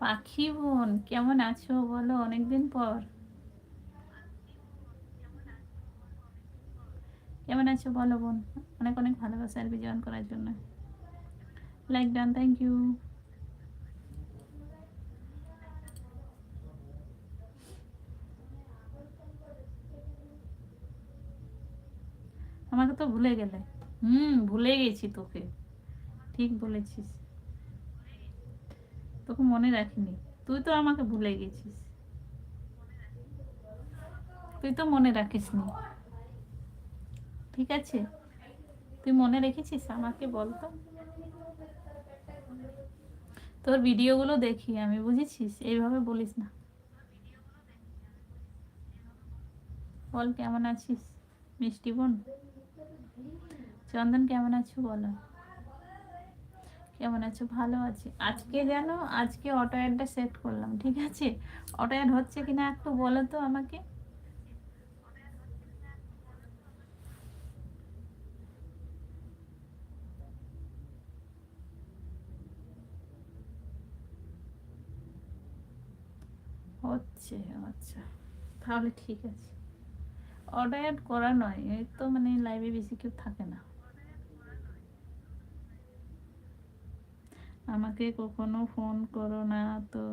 পাখি বোন, কেমন আছো বলো? অনেকদিন পর। কেমন আছো বলো বোন? অনেক অনেক ভালোবাসা আর বিজয়ন করার জন্য। লাইক ডান থ্যাংক ইউ আমাকে তো ভুলে গেলে। হুম, ভুলে গেছি তোকে। ঠিক বলেছিস। তোকে মনে রাখিনি। তুই তো আমাকে ভুলে গেছিস। তুই তো মনে রাখিস নি ঠিক আছে? তুই মনে রেখেছিস আমাকে বলতো তোর ভিডিওগুলো দেখি, আমি বুঝেছিস? এইভাবে বলিস না। বল, কেমন আছিস? মিষ্টি বোন? চন্দন, কেমন আছো বলো? কেমন আছো? ভালো আছি। আজকে জানো, আজকে অটো অ্যাডটা সেট করলাম, ঠিক আছে? অটো অ্যাড হচ্ছে কিনা একটু বলো তো আমাকে। হচ্ছে আচ্ছা তাহলে ঠিক আছে। অর্ডার করা নয়, এই তো মানে লাইভে বেশি কেউ থাকে না। আমাকে কখনো ফোন করো না তো।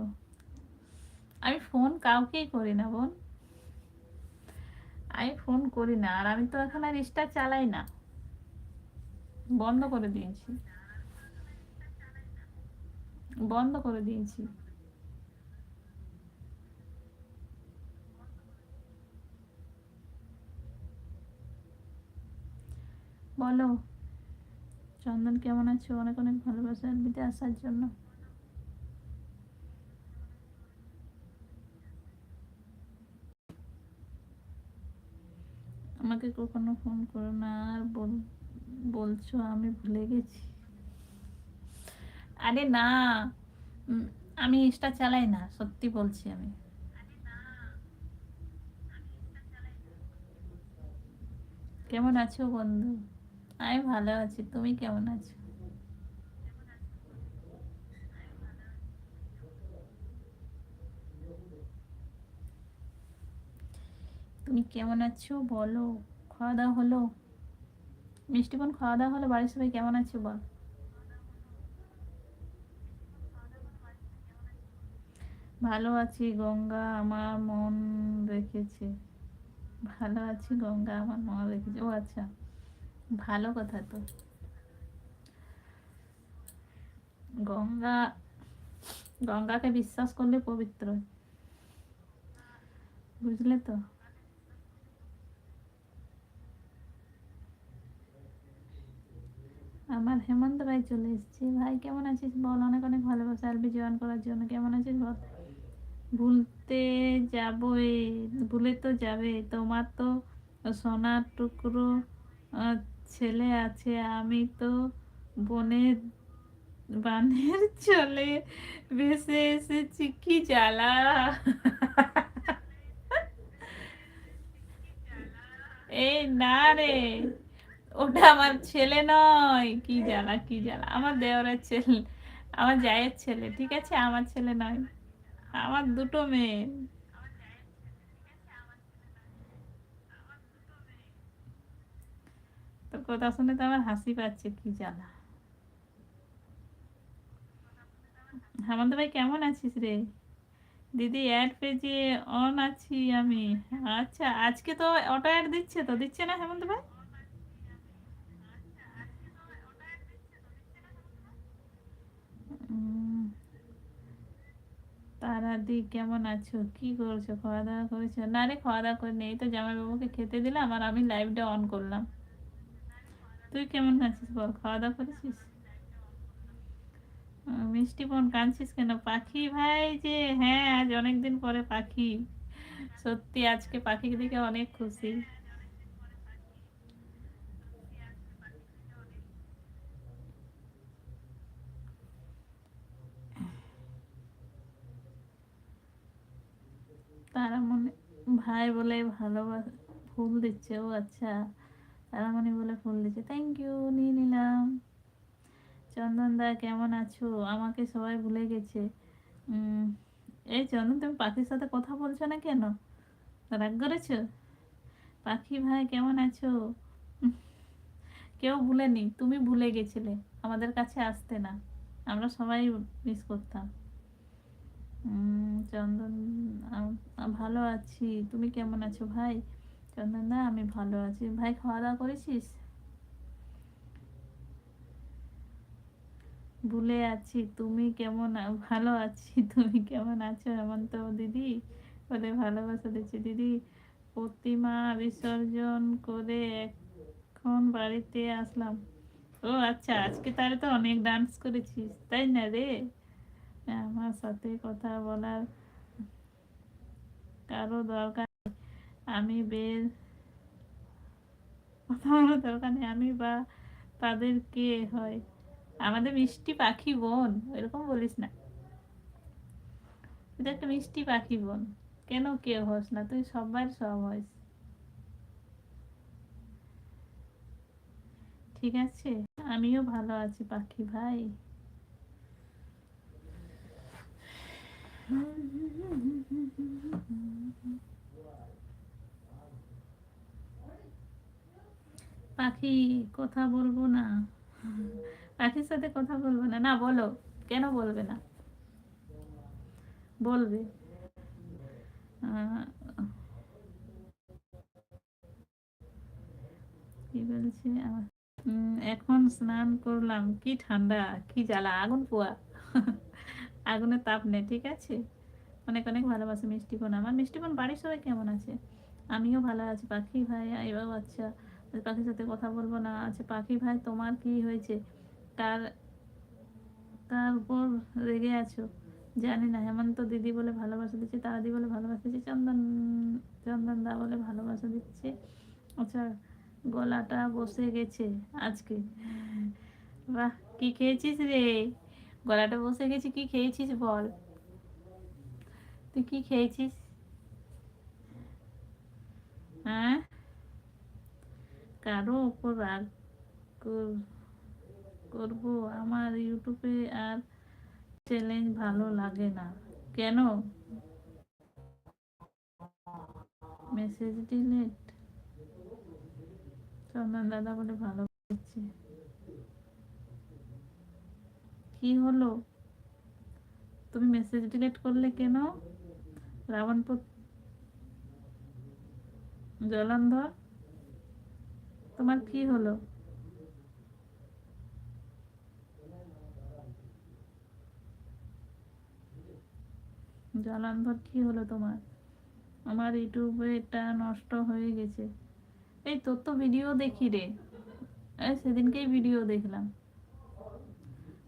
আমি ফোন কাউকেই করি না, বোন। আমি ফোন করি না, আর আমি তো এখন আর রিস্টার চালাই না। বন্ধ করে দিয়েছি। বন্ধ করে দিয়েছি। বলো। চন্দন কেমন আছো? অনেক অনেক ভালোবাসা এলবিতে আসার জন্য। আমাকে কখনো ফোন করো না, আর বল, বলছো আমি ভুলে গেছি। আরে না আমি ইনস্টা চালাই না, সত্যি বলছি আমি। কেমন আছো বন্ধু? আমি ভালো আছি, তুমি কেমন আছো? তুমি কেমন আছো? বলো, খাওয়া দাওয়া হলো? মিষ্টি বোন, খাওয়া দাওয়া হলো? বাড়ির সবাই কেমন আছে বল? ভালো আছি গঙ্গা, আমার মন রেখেছে। ভালো আছি গঙ্গা, আমার মন রেখেছে। ও আচ্ছা। ভালো কথা তো। গঙ্গা, গঙ্গাকে বিশ্বাস করলে পবিত্র। বুঝলে তো? আমার হেমন্ত ভাই চলে এসেছে। ভাই, কেমন আছিস বল? অনেক অনেক ভালোবাসা আলবি জয়েন করার জন্য। কেমন আছিস বল? ভুলতে যাবই, ভুলে তো যাবে। তোমার তো সোনার টুকরো ছেলে আছে, আমি তো বনের বানের চলে ভেসে এসেছি, কি জ্বালা? এই না রে, ওটা আমার ছেলে নয়, কি জ্বালা কি জ্বালা? আমার দেওরের ছেলে, আমার জায়ের ছেলে, ঠিক আছে? আমার ছেলে নয়, আমার দুটো মেয়ে। কথা শুনে তো আমার হাসি পাচ্ছে, কি জানা? হেমন্ত ভাই কেমন আছিস রে? দিদি অ্যাড পেজে অন আছি আমি। আচ্ছা আজকে তো অটো অ্যাড দিচ্ছে তো, দিচ্ছে না হেমন্ত ভাই? তারাদি কেমন আছো? কি করছ? খাওয়া দাওয়া করেছ? না রে, খাওয়া দাওয়া করিনি, এই তো জামাইবাবুকে খেতে দিলাম আর আমি লাইভটা অন করলাম। তুই কেমন আছিস বল? খাওয়া দাওয়া করেছিস? মিষ্টি বোন কাঁদছিস কেন? পাখি ভাই যে হ্যাঁ আজ অনেকদিন পরে পাখি। সত্যি, আজকে পাখি দেখে অনেক খুশি। তারা মনে ভাই বলে ভালোবাসা ফুল দিচ্ছে, ও আচ্ছা। তারা মনে বলে ফুল দিচ্ছে। থ্যাংক ইউ নিয়ে নিলাম। চন্দন দা, কেমন আছো? আমাকে সবাই ভুলে গেছে। এই চন্দন, তুমি পাখির সাথে কথা বলছো না কেন? রাগ করেছ? পাখি ভাই, কেমন আছো? কেউ ভুলেনি, তুমি ভুলে গেছিলে। আমাদের কাছে আসতে না। আমরা সবাই মিস করতাম। চন্দন ভালো আছি। তুমি কেমন আছো ভাই? চন্দন দা আমি ভালো আছি। ভাই খাওয়া দাওয়া করেছিস? ভুলে আছি। তুমি কেমন ভালো আছি? তুমি কেমন আছো হেমন্ত দিদি? বলে ভালোবাসা দিচ্ছি। দিদি, প্রতিমা বিসর্জন করে এখন বাড়িতে আসলাম। ও আচ্ছা আজকে তাহলে তো অনেক ডান্স করেছিস, তাই না রে? আমার সাথে কথা বলার কারও দরকার। আমি বের কথা দরকার নেই, আমি বা তাদের কে হয়? আমাদের মিষ্টি পাখি বোন, এরকম বলিস না। তুই একটা মিষ্টি পাখি বোন, কেন কে হস না? তুই সবার সব হস। ঠিক আছে? আমিও ভালো আছি পাখি ভাই। পাখি কথা বলব না। পাখির সাথে কথা বলব না। না, বলো। কেন বলবে না? বলবে। কি বলছে? এখন স্নান করলাম। কি ঠান্ডা, কি জ্বালা। আগুন পোয়া। আগুনের তাপ নেই, ঠিক আছে? অনেক অনেক ভালোবাসে মিষ্টি বোন আমার। মিষ্টি বোন বাড়ির সবাই কেমন আছে? আমিও ভালো আছি। পাখি ভাই এবার আচ্ছা। পাখির সাথে কথা বলব না। আচ্ছা পাখি ভাই, তোমার কি হয়েছে? কার কার উপর রেগে আছো? জানি না, হেমন্ত দিদি বলে ভালোবাসা দিচ্ছে, তারাদি বলে ভালোবাসা দিচ্ছে, চন্দন চন্দন দা বলে ভালোবাসা দিচ্ছে। আচ্ছা গলাটা বসে গেছে আজকে। বাহ, কি খেয়েছিস রে? গলাটা বসে গেছে, কি খেয়েছিস বল? তুই কি খেয়েছিস? হ্যাঁ? কারও ওপর রাগ কর- করব। আমার ইউটিউবে আর চ্যালেঞ্জ ভালো লাগে না। কেন? Message delete. চন্দন দাদা বলে ভালো করছে কি হলো? তুমি মেসেজ ডিলেট করলে কেন? রাবণপুর জলন্ধর? তোমার কি হলো? জলান্ধর কি হলো তোমার? আমার ইউটিউবে এটা নষ্ট হয়ে গেছে। এই তোর তো ভিডিও দেখি রে। এই সেদিনকেই ভিডিও দেখলাম।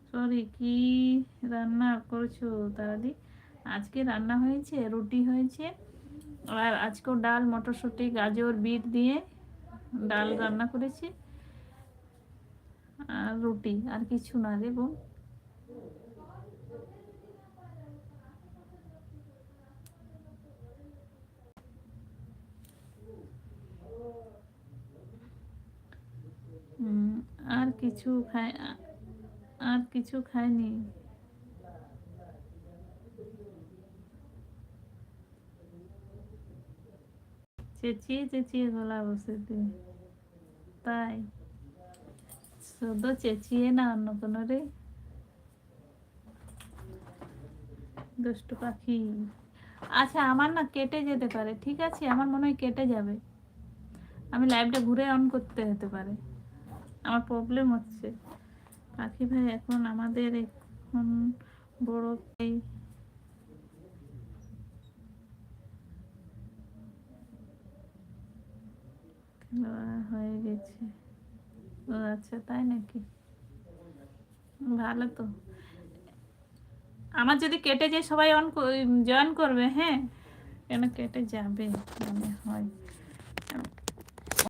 সরি কি রান্না করছ তারাদি? আজকে রান্না হয়েছে, রুটি হয়েছে, আর আজকেও ডাল, মটরশুঁটি, গাজর, বিট দিয়ে ডাল রান্না করেছি। আর রুটি, আর কিছু না রে বোন। আর কিছু খাই আর কিছু খাইনি। চেঁচিয়ে চেঁচিয়ে গলা বসে দিয়ে তাই। শুধু চেঁচিয়ে না, অন্য কোনো রে। দুষ্টু পাখি। আচ্ছা আমার না কেটে যেতে পারে, ঠিক আছে? আমার মনে হয় কেটে যাবে। আমি লাইভটা ঘুরে অন করতে হতে পারে। আমার প্রবলেম হচ্ছে। পাখি ভাই, এখন আমাদের এখন বড় ভাই খেলোয়াড় হয়ে গেছে। ও আচ্ছা তাই নাকি? ভালো তো। আমার যদি কেটে যায়, সবাই অন জয়েন করবে হ্যাঁ? কেন কেটে যাবে? মনে হয়।